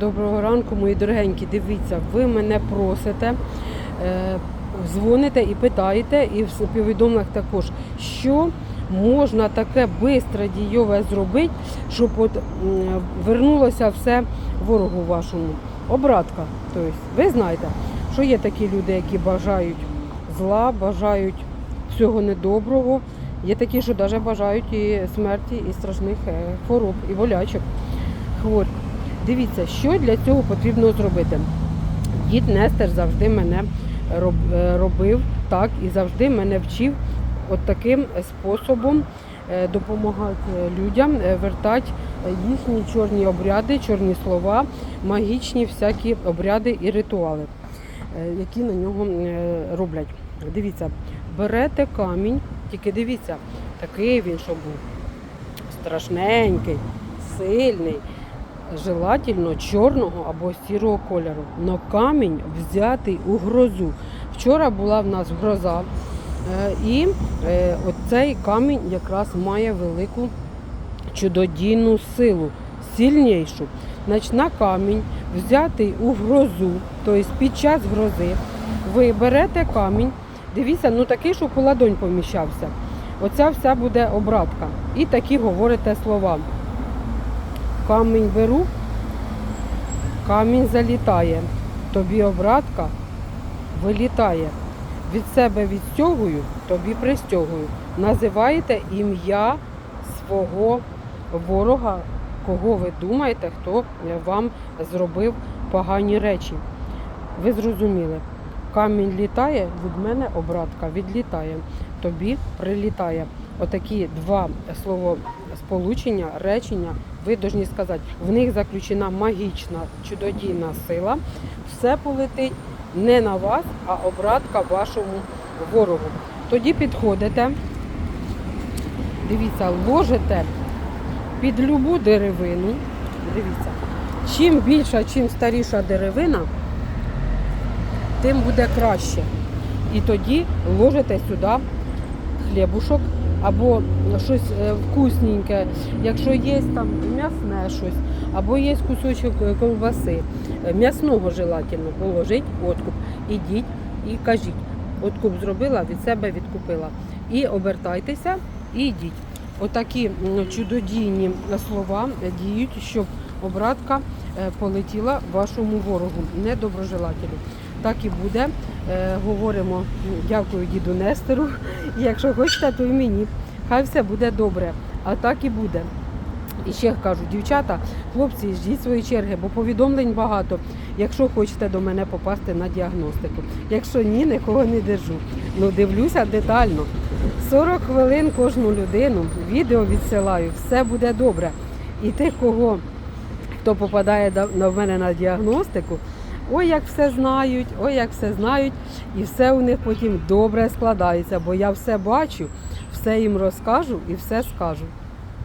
Доброго ранку, мої дорогенькі. Дивіться, ви мене просите, е, дзвоните і питаєте, і в повідомленнях також, що можна таке бистре дійове зробити, щоб от, вернулося все ворогу вашому. Обратка. Тобто, ви знаєте, що є такі люди, які бажають зла, бажають всього недоброго. Є такі, що навіть бажають і смерті, і страшних е, хвороб, і болячок. Хворь. Дивіться, що для цього потрібно зробити. Дід Нестер завжди мене е, робив так і завжди мене вчив от таким способом е, допомагати людям е, вертати їхні чорні обряди, чорні слова, магічні всякі обряди і ритуали, які на нього роблять. Дивіться, берете камінь, тільки дивіться, такий він, щоб був страшненький, сильний, желательно чорного або сірого кольору. Но камінь взятий у грозу. Вчора була в нас гроза, е, і е, оцей камінь якраз має велику чудодійну силу, сильнішу. Значить, на камінь взятий у грозу, тобто під час грози, ви берете камінь, дивіться, ну такий, щоб у ладонь поміщався. Оця вся буде обратка. І такі говорите слова. Камінь беру, камінь залітає, тобі обратка вилітає. Від себе відстягую, тобі пристягую. Називаєте ім'я свого ворога, кого ви думаєте, хто вам зробив погані речі. Ви зрозуміли. Камінь літає, від мене обратка відлітає, тобі прилітає. Отакі два словосполучення, речення ви повинні сказати. В них заключена магічна, чудодійна сила. Все полетить не на вас, а обратка вашому ворогу. Тоді підходите, дивіться, ложите під любу деревину. Дивіться, чим більша, чим старіша деревина, тим буде краще. І тоді ложите сюди хлібушок або щось е, вкусненьке, якщо є там м'ясне щось, або є кусочок е, ковбаси, е, м'ясного желательно положить откуп, ідіть і кажіть, откуп зробила, від себе відкупила. І обертайтеся і йдіть. Отакі чудодійні слова діють, щоб обратка е, полетіла вашому ворогу, недоброжелателю. Так і буде. Е, Говоримо дякую діду Нестеру. Якщо хочете, то і мені. Хай все буде добре. А так і буде. І ще кажу, дівчата, хлопці, ждіть свої черги, бо повідомлень багато. Якщо хочете до мене попасти на діагностику. Якщо ні, нікого не держу. Ну дивлюся детально. 40 хвилин кожну людину, відео відсилаю, все буде добре. І тих, кого хто попадає на мене на діагностику, ой, як все знають, ой, як все знають, і все у них потім добре складається, бо я все бачу, все їм розкажу і все скажу.